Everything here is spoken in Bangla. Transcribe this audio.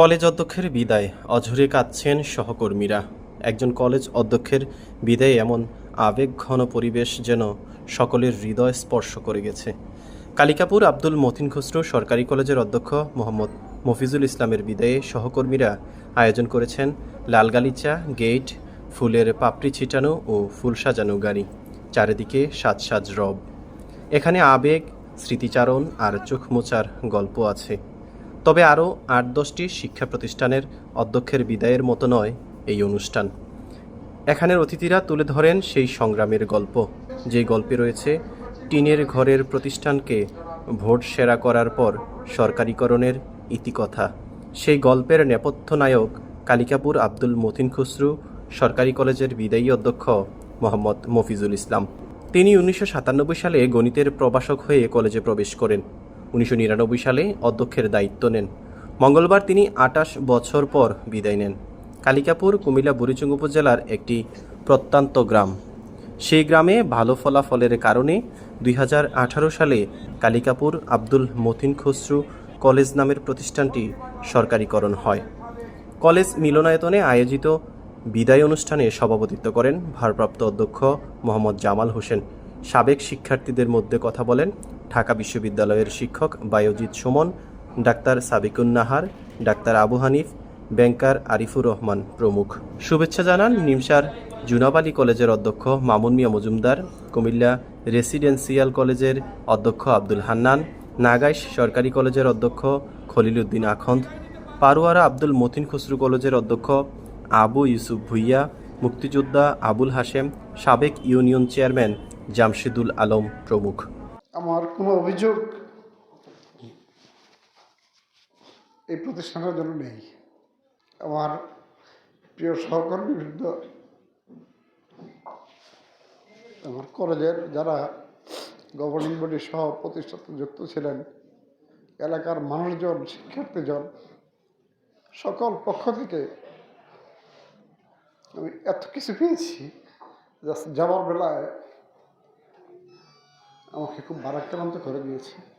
কলেজ অধ্যক্ষের বিদায়। অঝরে কাঁদছেন সহকর্মীরা। একজন কলেজ অধ্যক্ষের বিদায়ে এমন আবেগ ঘন পরিবেশ যেন সকলের হৃদয় স্পর্শ করে গেছে। কালিকাপুর আব্দুল মতিন খুসরো সরকারি কলেজের অধ্যক্ষ মোহাম্মদ মফিজুল ইসলামের বিদায়ে সহকর্মীরা আয়োজন করেছেন লালগালিচা গেট ফুলের পাপড়ি ছিটানো ও ফুল সাজানো গাড়ি। চারিদিকে সাজ সাজ রব। এখানে আবেগ, স্মৃতিচারণ আর চোখ মোচার গল্প আছে। তবে আরও আট দশটি শিক্ষা প্রতিষ্ঠানের অধ্যক্ষের বিদায়ের মতো নয় এই অনুষ্ঠান। এখানের অতিথিরা তুলে ধরেন সেই সংগ্রামের গল্প। যে গল্পে রয়েছে, টিনের ঘরের প্রতিষ্ঠানকে ভোট সেরা করার পর সরকারিকরণের ইতিকথা। সেই গল্পের নেপথ্য নায়ক কালিকাপুর আব্দুল মতিন খুসরু, সরকারি কলেজের বিদায়ী অধ্যক্ষ মোহাম্মদ মফিজুল ইসলাম। তিনি উনিশশো সাতানব্বই সালে গণিতের প্রভাষক হয়ে কলেজে প্রবেশ করেন। উনিশশো নিরানব্বই সালে অধ্যক্ষের দায়িত্ব নেন। মঙ্গলবার তিনি আটাশ বছর পর বিদায় নেন। কালিকাপুর, কুমিল্লা বুড়িচুং উপজেলার একটি প্রত্যন্ত গ্রাম। সেই গ্রামে ভালো ফলাফলের কারণে দুই হাজার আঠারো সালে কালিকাপুর আব্দুল মতিন খসরু কলেজ নামের প্রতিষ্ঠানটি সরকারিকরণ হয়। কলেজ মিলনায়তনে আয়োজিত বিদায় অনুষ্ঠানে সভাপতিত্ব করেন ভারপ্রাপ্ত অধ্যক্ষ মোহাম্মদ জামাল হোসেন। সাবেক শিক্ষার্থীদের মধ্যে কথা বলেন ঢাকা বিশ্ববিদ্যালয়ের শিক্ষক বায়োজিৎ সুমন, ডাক্তার সাবিকুন নাহার, ডাক্তার আবু হানিফ, ব্যাংকার আরিফুর রহমান প্রমুখ। শুভেচ্ছা জানান নিমসার জুনাবালি কলেজের অধ্যক্ষ মামুন মিয়া মজুমদার, কুমিল্লা রেসিডেন্সিয়াল কলেজের অধ্যক্ষ আব্দুল হান্নান, নাগাইশ সরকারি কলেজের অধ্যক্ষ খলিল উদ্দিন আখন্দ, পারুয়ারা আব্দুল মতিন খুসরু কলেজের অধ্যক্ষ আবু ইউসুফ ভুইয়া, মুক্তিযোদ্ধা আবুল হাশেম, সাবেক ইউনিয়ন চেয়ারম্যান জামশেদুল আলম প্রমুখ। আমার কোনো অভিযোগ এই প্রতিষ্ঠানের জন্য নেই। আমার প্রিয় সহকর্মীর বিরুদ্ধে আমার কলেজের যারা গভর্নিং বডি সহ প্রতিষ্ঠাতে যুক্ত ছিলেন, এলাকার মানুষজন, শিক্ষার্থীজন, সকল পক্ষ থেকে আমি এত কিছু পেয়েছি যাওয়ার বেলায় আমাকে খুব বারাক্রান্ত করে দিয়েছে।